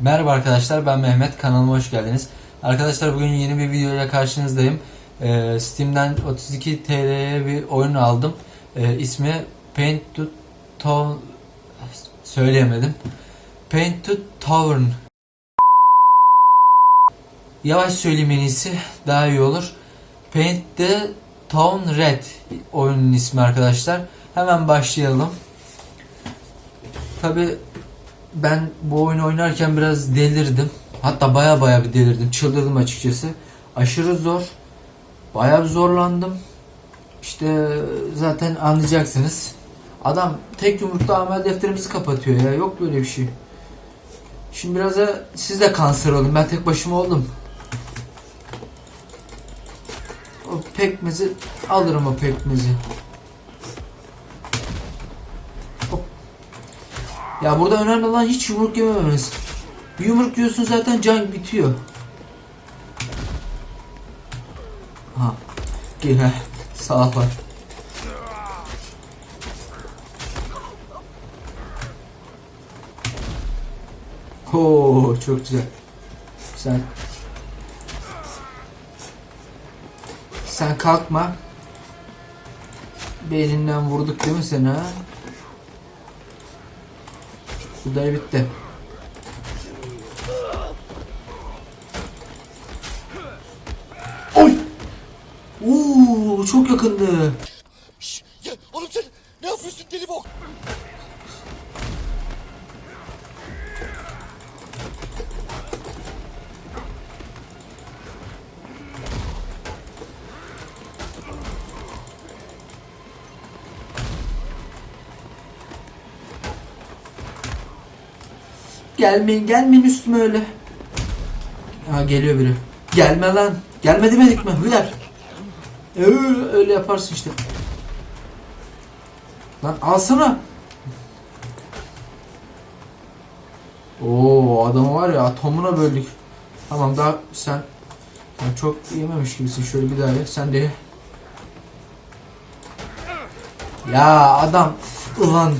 Merhaba arkadaşlar ben Mehmet kanalıma hoş geldiniz. Arkadaşlar bugün yeni bir videoyla karşınızdayım. Ee, Steam'den 32 TL'ye bir oyun aldım. Ee, ismi Paint to Town söyleyemedim. Paint to Tavern. Yavaş söyleyeyim en iyisi daha iyi olur. Paint the Town Red oyunun ismi arkadaşlar. Hemen başlayalım. Tabi ben bu oyunu oynarken biraz delirdim. Hatta baya baya bir delirdim. Çıldırdım açıkçası. Aşırı zor. Baya bir zorlandım. İşte zaten anlayacaksınız. Adam tek yumrukta amel defterimizi kapatıyor ya. Yok böyle bir şey. Şimdi biraz da siz de kanser olun. Ben tek başıma oldum. O pekmezi alırım o pekmezi. Ya burada önemli olan hiç yumruk yemememiz. Bir yumruk yiyorsun zaten can bitiyor. Ha. Ha. Sağ ol. Oo çok güzel. Sen Sen kalkma. Beyninden vurduk değil mi seni ha? Bu da bitti. Oy! Oo, çok yakındı. Gelmeyin, gelmeyin üstüme öyle. Ha geliyor biri. Gelme lan. Gelme demedik mi? Hıyar. Öyle, öyle yaparsın işte. Lan alsana. Oo adamı var ya atomuna böldük. Tamam daha sen sen çok yememiş gibisin. Şöyle bir daha ye. Sen de ye. Ya adam ulan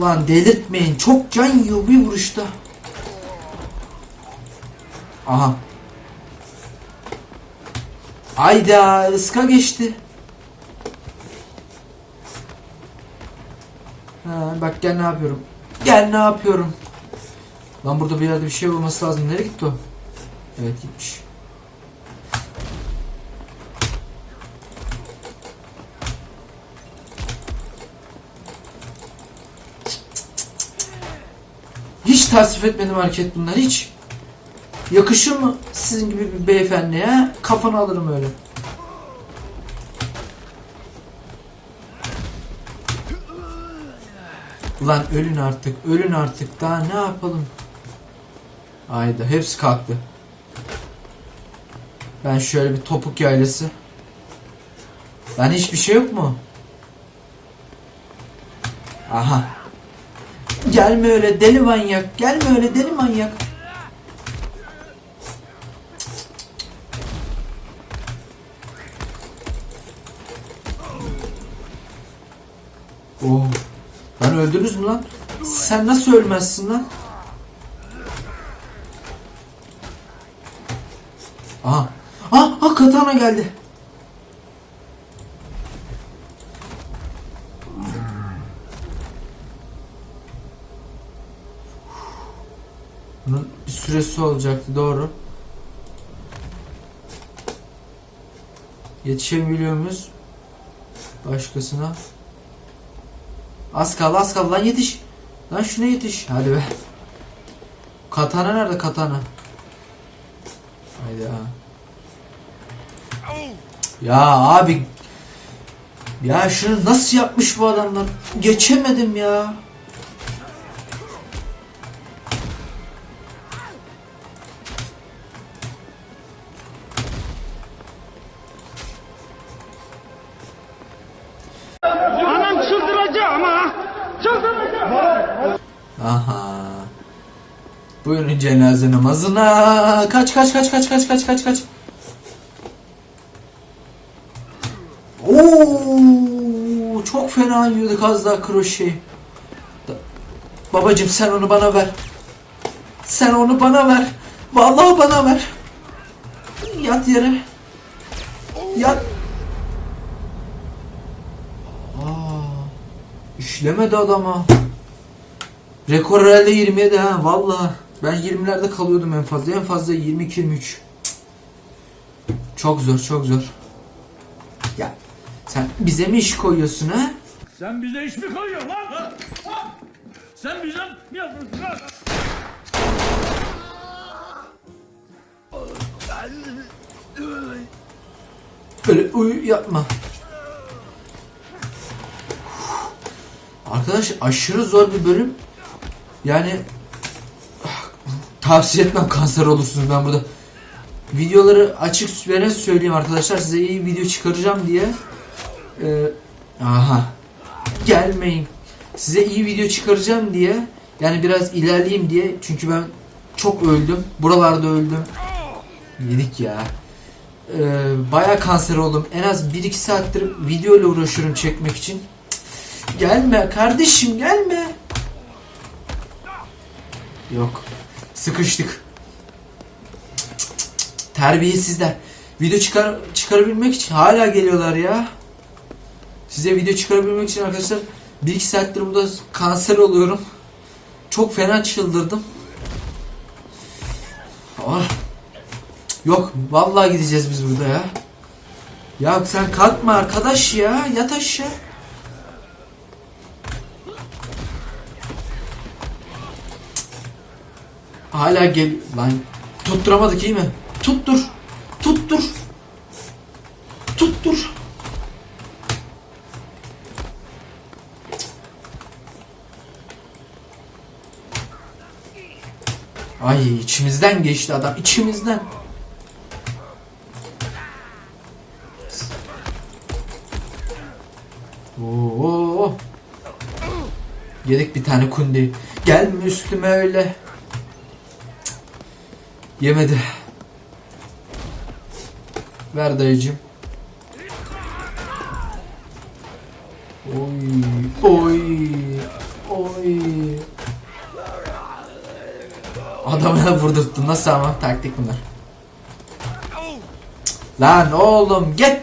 ulan delirtmeyin. Çok can yiyor bir vuruşta. Aha. Ayda ıska geçti. Ha, bak gel ne yapıyorum. Gel ne yapıyorum. Lan burada bir yerde bir şey olması lazım. Nereye gitti o? Evet gitmiş. Tasvip etmedim hareket bunlar hiç. Yakışır mı sizin gibi bir beyefendiye? Kafanı alırım öyle. Ulan ölün artık, ölün artık. Daha ne yapalım? Ayda hepsi kalktı. Ben şöyle bir topuk yaylası. Lan hiçbir şey yok mu? Aha. Gelme öyle deli manyak. Gelme öyle deli manyak. Oh. Lan öldünüz mü lan? Sen nasıl ölmezsin lan? Aha. Ah, ah katana geldi. Süresi olacaktı doğru. Yetişebiliyor muyuz? Başkasına. Az kaldı az kaldı lan yetiş. Lan şuna yetiş. Hadi be. Katana nerede katana? Haydi ha. Ya abi. Ya şunu nasıl yapmış bu adamlar? Geçemedim ya. Cenaze namazına. Kaç kaç kaç kaç kaç kaç kaç kaç. Oo, çok fena yiyorduk az daha kroşeyi. Da- Babacım sen onu bana ver. Sen onu bana ver. Vallahi bana ver. Yat yere. Yat. Aa, işlemedi adama. Rekor herhalde 27 ha vallahi. Ben 20'lerde kalıyordum en fazla. En fazla 22-23. Çok zor çok zor. Ya sen bize mi iş koyuyorsun ha? Sen bize iş mi koyuyorsun lan? Ha? Ha? Sen bize mi yapıyorsun lan? Böyle uyu yapma. Arkadaş aşırı zor bir bölüm. Yani tavsiye etmem kanser olursunuz ben burada. Videoları açık veren söyleyeyim arkadaşlar size iyi video çıkaracağım diye. Ee, aha. Gelmeyin. Size iyi video çıkaracağım diye. Yani biraz ilerleyeyim diye. Çünkü ben çok öldüm. Buralarda öldüm. Yedik ya. Ee, bayağı kanser oldum. En az 1-2 saattir video ile uğraşıyorum çekmek için. Cık, Gelme kardeşim gelme. Yok. Sıkıştık. Terbiyesizler. Video çıkar çıkarabilmek için hala geliyorlar ya. Size video çıkarabilmek için arkadaşlar 1-2 saattir burada kanser oluyorum. Çok fena çıldırdım. Ah. Yok vallahi gideceğiz biz burada ya. Ya sen kalkma arkadaş ya yat aşağı. Hala gel lan tutturamadık iyi mi? Tuttur. Tuttur. Tuttur. Ay içimizden geçti adam içimizden. Oo. Yedik bir tane kundi. Gelme üstüme öyle. Yemedi. Ver dayıcım. Oy, oy, oy. Adamına vurdurttun. Nasıl ama? Taktik bunlar. Lan oğlum git.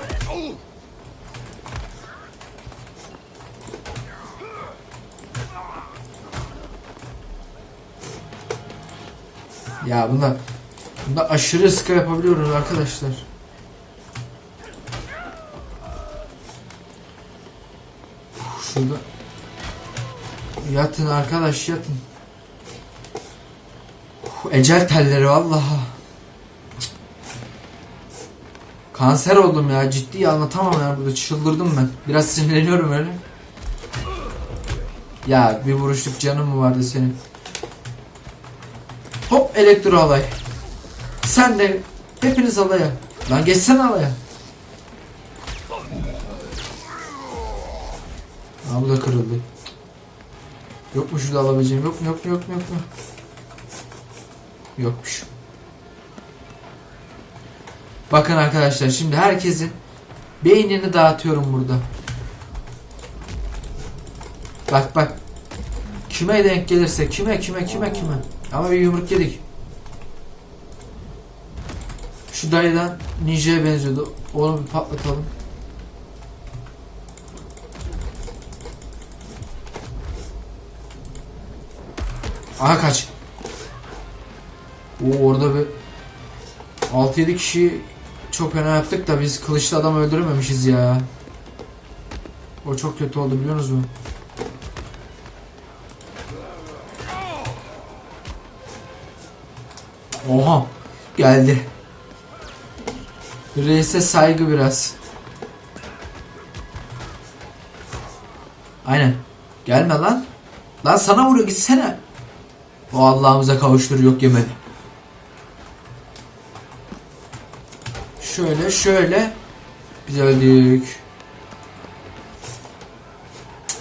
Ya bunlar Bunda aşırı ıska yapabiliyoruz arkadaşlar. Şurada Yatın arkadaş yatın. Ecel telleri vallahi. Cık. Kanser oldum ya ciddi anlatamam ya burada çıldırdım ben. Biraz sinirleniyorum öyle. Ya bir vuruşluk canım mı vardı senin? Hop elektro alay. Sen de hepiniz alaya. Lan geçsene alaya. Da kırıldı. Yok mu şurada alabileceğim? Yok mu yok mu yok mu yok mu? Yokmuş. Bakın arkadaşlar şimdi herkesin beynini dağıtıyorum burada. Bak bak. Kime denk gelirse kime kime kime kime. Ama bir yumruk yedik. Şu dayıdan ninja'ya benziyordu. Onu bir patlatalım. Aha kaç. Oo orada bir 6-7 kişi çok fena yaptık da biz kılıçlı adam öldürememişiz ya. O çok kötü oldu biliyor musunuz? Oha geldi. Reis'e saygı biraz. Aynen. Gelme lan. Lan sana vuruyor gitsene. O Allah'ımıza kavuştur yok yemedi. Şöyle şöyle. Biz öldük.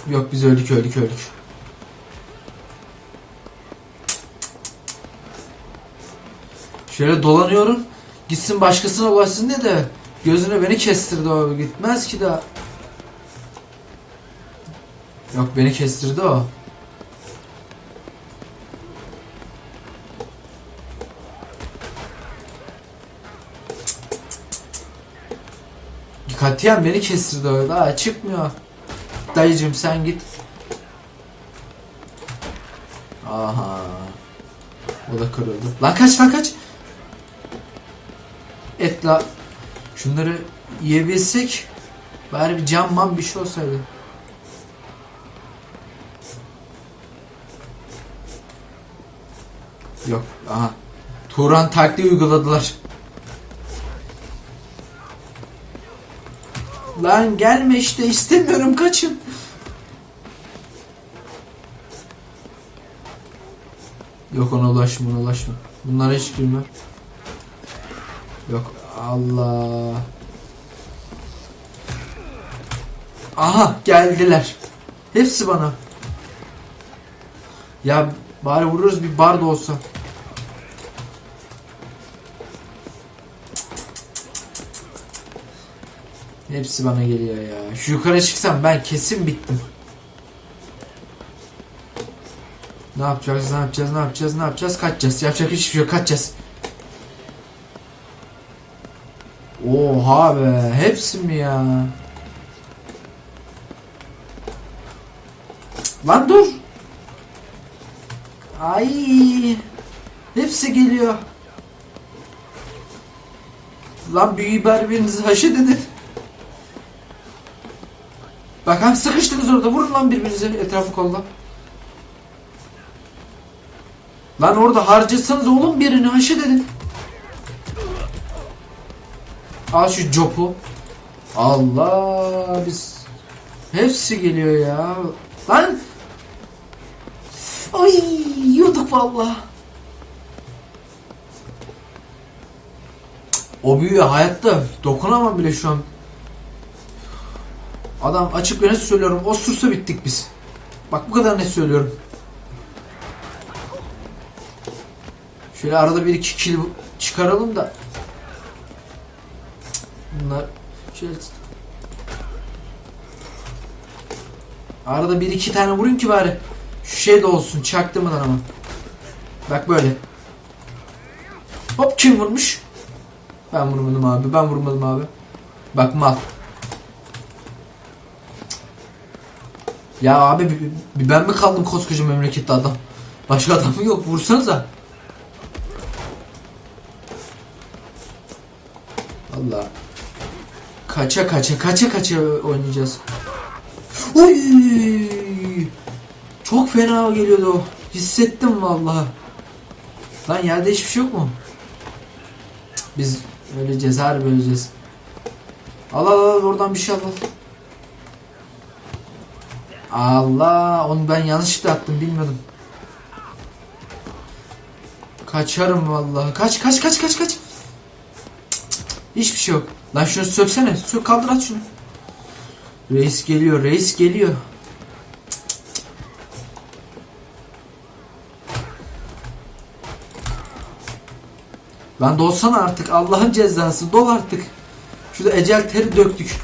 Yok biz öldük öldük öldük. Şöyle dolanıyorum. Gitsin başkasına ulaşsın diye de gözüne beni kestirdi abi. Gitmez ki daha. Yok beni kestirdi o. Katiyen beni kestirdi öyle. Aa çıkmıyor. Dayıcım sen git. Aha. O da kırıldı. Lan kaç lan kaç. Et la. Şunları yiyebilsek bari bir cam bir şey olsaydı. Yok. Aha. Turan taktiği uyguladılar. Lan gelme işte istemiyorum kaçın. Yok ona ulaşma ona ulaşma. Bunlara hiç girme. Yok Allah. Aha geldiler. Hepsi bana. Ya bari vururuz bir bar da olsa. Hepsi bana geliyor ya. Şu yukarı çıksam ben kesin bittim. Ne yapacağız, ne yapacağız, ne yapacağız, ne yapacağız? Kaçacağız. Yapacak hiçbir şey yok. Kaçacağız. Oha be. Hepsi mi ya? Lan dur. Ay. Hepsi geliyor. Lan büyüyü birbirinizi haşet edin. Bak sıkıştınız orada. Vurun lan birbirinize etrafı kolla. Lan orada harcasanız oğlum birini haşet edin. Al şu copu. Allah biz hepsi geliyor ya. Lan Ay yiyorduk valla. O büyüye hayatta dokunamam bile şu an. Adam açık ve net söylüyorum. O sursa bittik biz. Bak bu kadar net söylüyorum. Şöyle arada bir iki kill çıkaralım da. Bunlar şöyle Arada bir iki tane vurayım ki bari. Şu şey de olsun çaktırmadan ama. Bak böyle. Hop kim vurmuş? Ben vurmadım abi. Ben vurmadım abi. Bak mal. Ya abi bir, bir ben mi kaldım koskoca memlekette adam? Başka adam yok? Vursanıza. Allah. Kaça kaça kaça kaça oynayacağız. Uy! Çok fena geliyordu o. Hissettim vallahi. Lan yerde hiçbir şey yok mu? Biz öleceğiz harbi öleceğiz. Al al al oradan bir şey al. al. Allah onu ben yanlışlıkla attım bilmiyordum. Kaçarım vallahi. Kaç kaç kaç kaç kaç. Cık. Hiçbir şey yok. Lan şunu söksene. Sök kaldır at şunu. Reis geliyor, reis geliyor. Lan dolsana artık Allah'ın cezası dol artık. Şurada ecel teri döktük.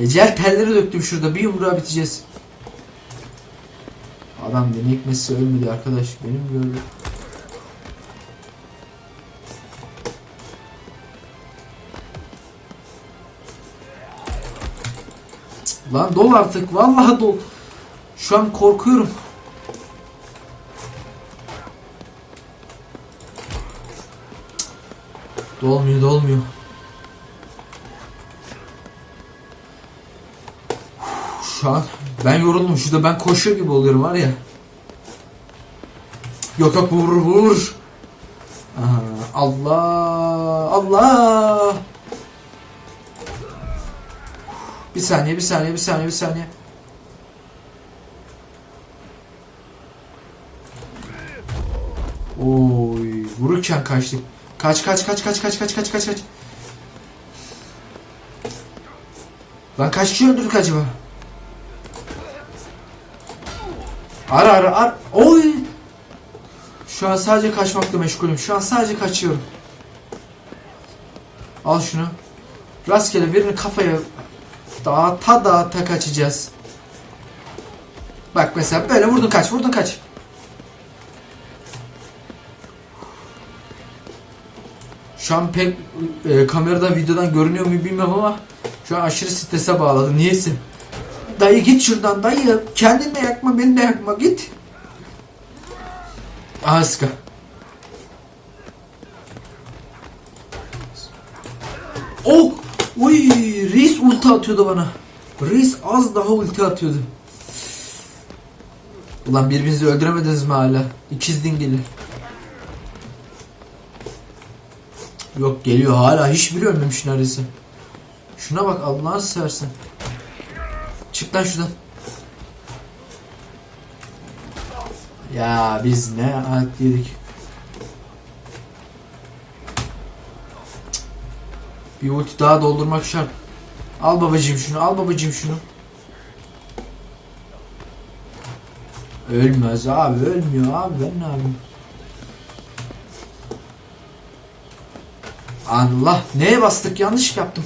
Ecel telleri döktüm şurada bir yumruğa biteceğiz. Adam beni ekmesi ölmedi arkadaş benim gördüm. Lan dol artık. Vallahi dol. Şu an korkuyorum. Dolmuyor dolmuyor. Şu an ben yoruldum. Şurada ben koşuyor gibi oluyorum var ya. Yok yok vur vur. Allah Allah. Bir saniye, bir saniye, bir saniye, bir saniye. Oy, vururken kaçtık. Kaç, kaç, kaç, kaç, kaç, kaç, kaç, kaç, kaç. Lan kaç kişi öldürdük acaba? Ara ara ar. Oy. Şu an sadece kaçmakla meşgulüm. Şu an sadece kaçıyorum. Al şunu. Rastgele birini kafaya dağıta dağıta kaçacağız. Bak mesela böyle vurdun kaç vurdun kaç. Şu an pek e, kamerada videodan görünüyor mu bilmiyorum ama şu an aşırı strese bağladı. Niyeyse. Dayı git şuradan dayı. Kendin de yakma beni de yakma git. Aha sıka. Oh! Uy! Reis ulti atıyordu bana. Reis az daha ulti atıyordu. Ulan birbirinizi öldüremediniz mi hala? İkiz dingili. Yok geliyor hala hiç biri ölmemiş neredeyse. Şuna bak Allah'ını seversen. Çık lan şuradan. Ya biz ne alt yedik. Bir ulti daha doldurmak şart. Al babacığım şunu, al babacığım şunu. Ölmez abi, ölmüyor abi. Ben ne yapayım? Allah, neye bastık? Yanlış yaptım.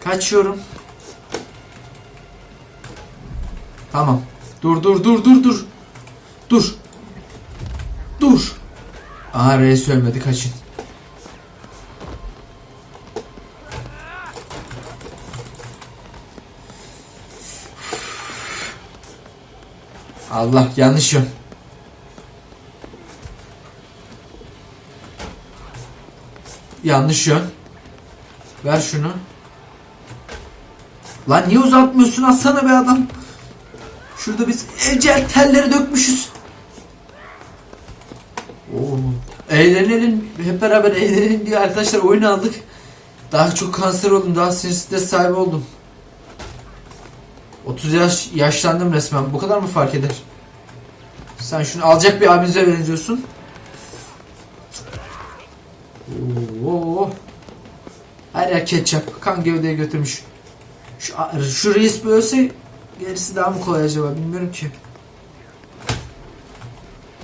Kaçıyorum. Tamam. Dur dur dur dur dur. Dur. Dur. Aha reis ölmedi kaçın. Allah yanlış yön. Yanlış yön. Ver şunu. Lan niye uzatmıyorsun? Atsana be adam. Şurada biz ecel telleri dökmüşüz. Oo. Eğlenelim. Hep beraber eğlenelim diye arkadaşlar oyun aldık. Daha çok kanser oldum. Daha sinir stres sahibi oldum. 30 yaş yaşlandım resmen. Bu kadar mı fark eder? Sen şunu alacak bir abinize benziyorsun. Oo. Her yer ketçap. Kan gövdeye götürmüş. Şu, şu reis böylese gerisi daha mı kolay acaba bilmiyorum ki.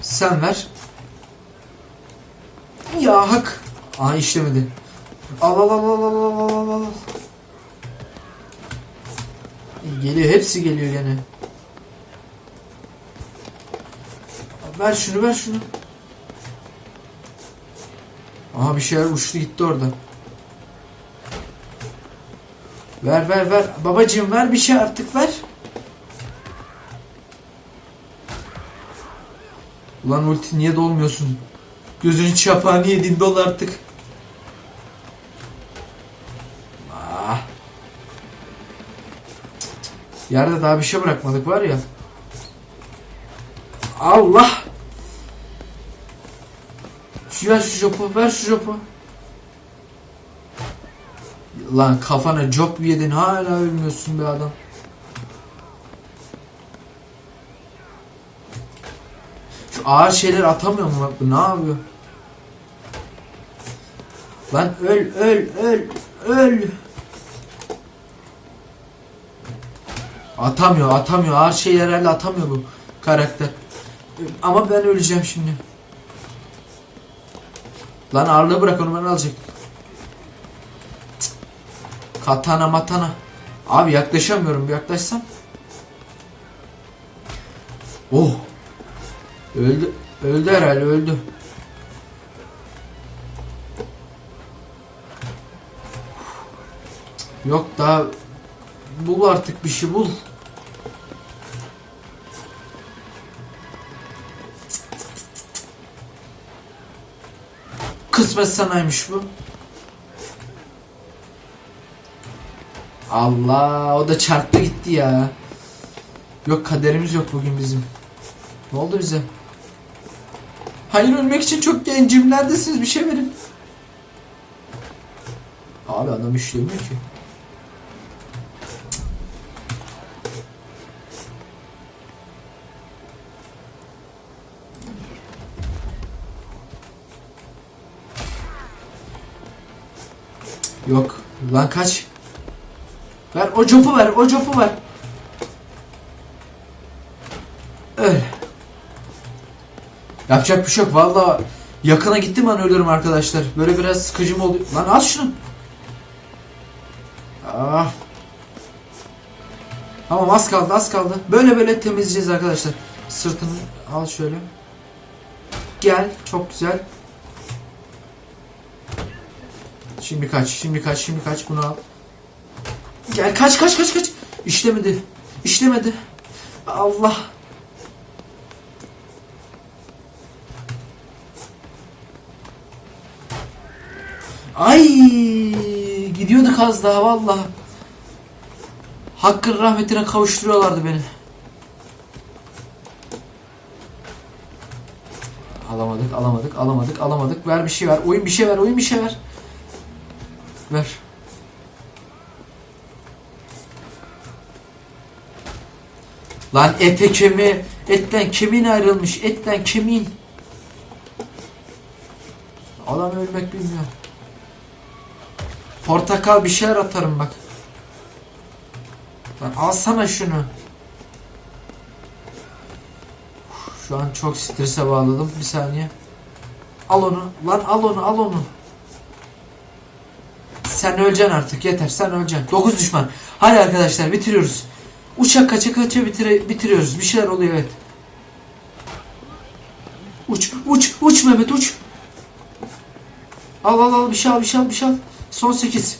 Sen ver. Ya hak. Aa işlemedi. Al al al al al al al al. Geliyor hepsi geliyor gene. Ver şunu ver şunu. Aha bir şeyler uçtu gitti orada. Ver ver ver. Babacığım ver bir şey artık ver. Ulan ulti niye dolmuyorsun? Gözünü çapağını yedin dol artık. Yerde daha bir şey bırakmadık var ya. Allah. Şu ver şu jopu, ver şu jopu. Lan kafana job yedin hala ölmüyorsun be adam. Şu ağır şeyler atamıyor mu bak bu ne yapıyor? Lan öl öl öl öl. Atamıyor atamıyor ağır şeyler herhalde atamıyor bu karakter. Ama ben öleceğim şimdi. Lan ağırlığı bırak onu ben alacaktım. Cık. Katana matana. Abi yaklaşamıyorum bir yaklaşsam. Oh. Öldü. Öldü herhalde öldü. Yok daha bul artık bir şey bul. Kısmet sanaymış bu. Allah o da çarptı gitti ya. Yok kaderimiz yok bugün bizim. Ne oldu bize? Hayır ölmek için çok gencim. Neredesiniz? Bir şey verin. Abi adam işlemiyor ki. Yok. Lan kaç. Ver o copu ver. O copu ver. Öyle. Yapacak bir şey yok. Valla yakına gittim an ölürüm arkadaşlar. Böyle biraz sıkıcı mı oluyor? Lan al şunu. Ah. Tamam az kaldı az kaldı. Böyle böyle temizleyeceğiz arkadaşlar. Sırtını al şöyle. Gel. Çok güzel. Şimdi kaç, şimdi kaç, şimdi kaç bunu al. Gel kaç kaç kaç kaç. İşlemedi. İşlemedi. Allah. Ay gidiyorduk az daha vallahi. Hakkın rahmetine kavuşturuyorlardı beni. Alamadık, alamadık, alamadık, alamadık. Ver bir şey ver. Oyun bir şey ver, oyun bir şey ver. Ver. Lan ete kemiğe, etten kemiğin ayrılmış, etten kemiğin. Adam ölmek bilmiyor. Portakal bir şeyler atarım bak. Lan alsana şunu. Şu an çok strese bağladım. Bir saniye. Al onu. Lan al onu al onu. Sen öleceksin artık yeter. Sen öleceksin. 9 düşman. Hadi arkadaşlar bitiriyoruz. Uçak kaça kaça bitire, bitiriyoruz. Bir şeyler oluyor evet. Uç uç uç Mehmet uç. Al al al bir şey al bir şey al bir şey al. Son 8.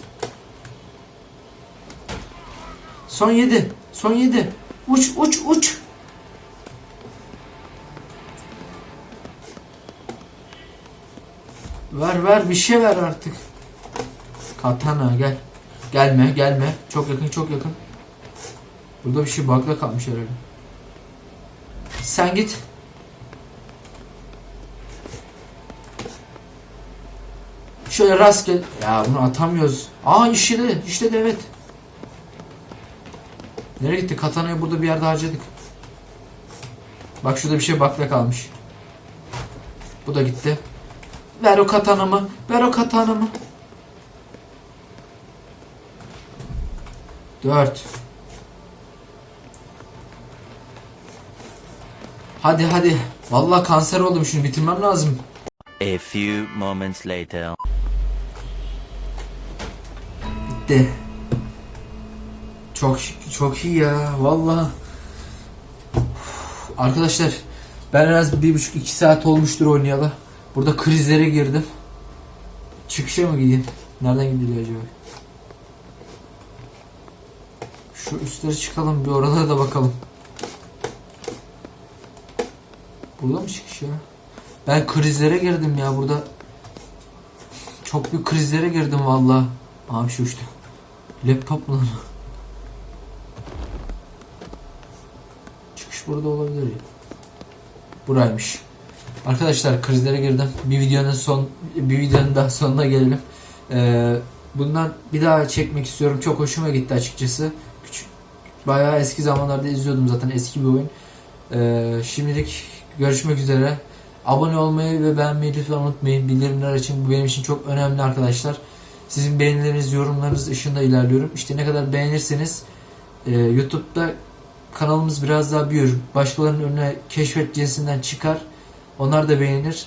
Son 7. Son 7. Uç uç uç. Ver ver bir şey ver artık. Katana gel. Gelme gelme. Çok yakın çok yakın. Burada bir şey bug'da kalmış herhalde. Sen git. Şöyle rastgele. Ya bunu atamıyoruz. Aa işledi. İşledi evet. Nereye gitti? Katana'yı burada bir yerde harcadık. Bak şurada bir şey bakla kalmış. Bu da gitti. Ver o katanamı. Ver o katanamı. Dört. Hadi hadi. Vallahi kanser oldum şunu bitirmem lazım. A few moments later. Bitti. Çok çok iyi ya vallahi. Arkadaşlar ben en az bir buçuk iki saat olmuştur oynayalı. Burada krizlere girdim. Çıkışa mı gideyim? Nereden gidiliyor acaba? Şu üstlere çıkalım bir oralara da bakalım. Burada mı çıkış ya? Ben krizlere girdim ya burada. Çok büyük krizlere girdim vallahi. Abi şu uçtu. Laptop mu lan? Çıkış burada olabilir ya. Buraymış. Arkadaşlar krizlere girdim. Bir videonun son bir videonun daha sonuna gelelim. Ee, bundan bir daha çekmek istiyorum. Çok hoşuma gitti açıkçası. Küçük bayağı eski zamanlarda izliyordum zaten eski bir oyun. Ee, şimdilik görüşmek üzere. Abone olmayı ve beğenmeyi lütfen unutmayın. Bildirimler için bu benim için çok önemli arkadaşlar. Sizin beğenileriniz, yorumlarınız ışığında ilerliyorum. İşte ne kadar beğenirseniz e, YouTube'da kanalımız biraz daha büyür. Başkalarının önüne keşfet cinsinden çıkar. Onlar da beğenir.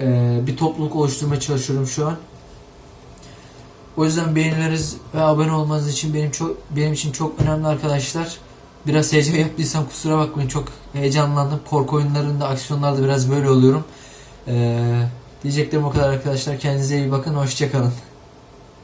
E, bir topluluk oluşturmaya çalışıyorum şu an. O yüzden beğenileriniz ve abone olmanız için benim çok benim için çok önemli arkadaşlar. Biraz heyecan yaptıysam kusura bakmayın. Çok heyecanlandım. Korku oyunlarında, aksiyonlarda biraz böyle oluyorum. Ee, diyeceklerim o kadar arkadaşlar. Kendinize iyi bakın. Hoşçakalın.